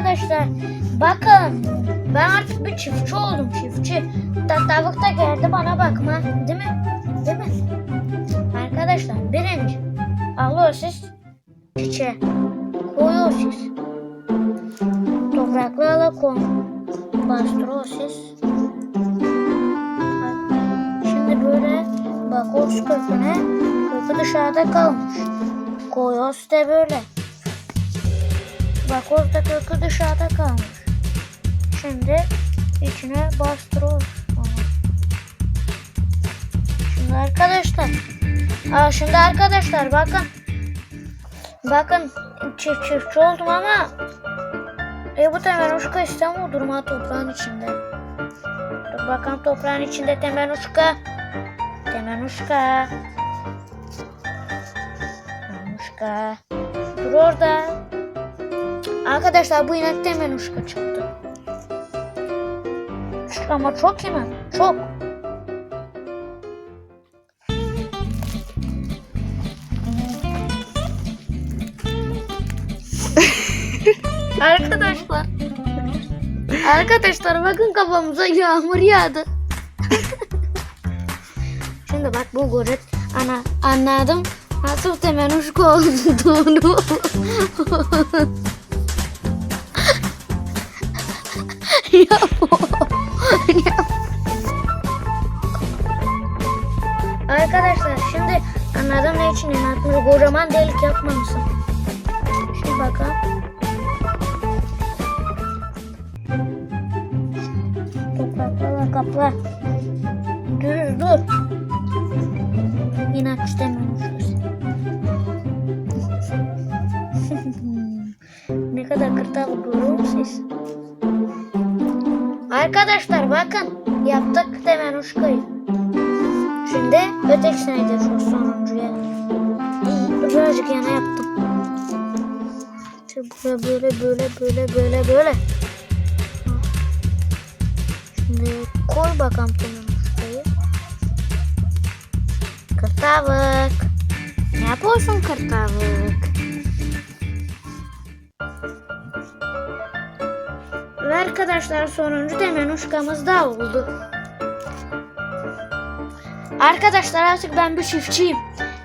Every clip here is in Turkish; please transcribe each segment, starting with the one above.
arkadaşlar bakın ben artık bir çiftçi oldum çiftçi. Ta- Tavuk da geldi bana bakma değil mi? Değil mi? Arkadaşlar birinci alıyorsunuz çiçeğe koyuyorsunuz. Topraklarla koy. Bastırıyorsunuz. Şimdi böyle bakıyoruz köküne. Kökü dışarıda kalmış. Koyuyoruz da böyle. Bak orada kökü dışarıda kalmış. Şimdi içine bastırıyoruz. Şimdi arkadaşlar. Aa, şimdi arkadaşlar bakın. Bakın çift çiftçi oldum ama e bu temenuşka İstanbul durma toprağın içinde. Dur bakalım toprağın içinde temenuşka. Temenuşka. Temenuşka. Dur orada. Arkadaşlar bu inek temenuşka çıktı. Ama çok inek. Çok. Arkadaşlar. Arkadaşlar bakın kafamıza yağmur yağdı. Şimdi bak bu göret ana anladım. Nasıl temenuşka olduğunu. Arkadaşlar şimdi anladım ne için inatmış kocaman delik yapmamışsın. Şimdi bakalım. Topraklarla kapla. Düz dur. İnat istemiyormuşuz. ne kadar kırtalı görüyor musunuz? Arkadaşlar bakın yaptık temenuşkayı. Şimdi ötekisine gidiyoruz sonuncuya. Birazcık yana yaptım. Şimdi böyle böyle böyle böyle böyle böyle. Şimdi koy bakalım temenuşkayı. Kırtavık. Ne yapıyorsun kırtavık? Arkadaşlar sonuncu temenuşkamız da oldu. Arkadaşlar artık ben bir çiftçiyim.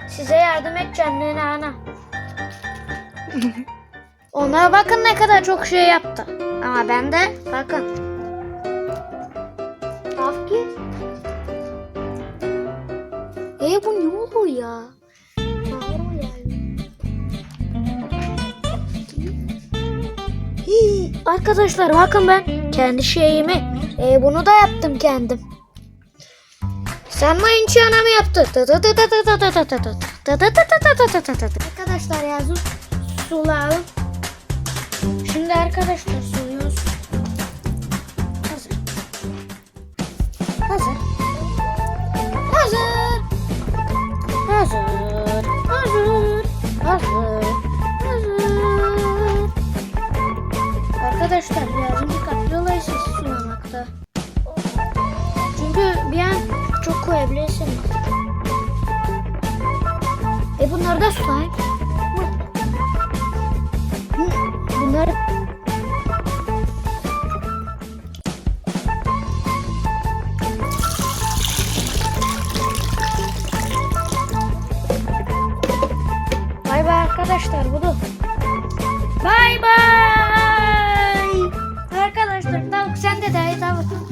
Size yardım edeceğim nene ana. Onlara bakın ne kadar çok şey yaptı. Ama ben de bakın. Afki. E bu ne oluyor ya? Arkadaşlar bakın ben kendi şeyimi e, bunu da yaptım kendim. Sen mayınçı ana mı yaptı? Arkadaşlar yazın sulayalım. Arkadaşlar yazın dikkatli olayısınız sulamakta. Çünkü bir an çok koyabilirsiniz. E bunları da sulayın. Hı, Bunları Vay be arkadaşlar bu da থেকে দেয় তা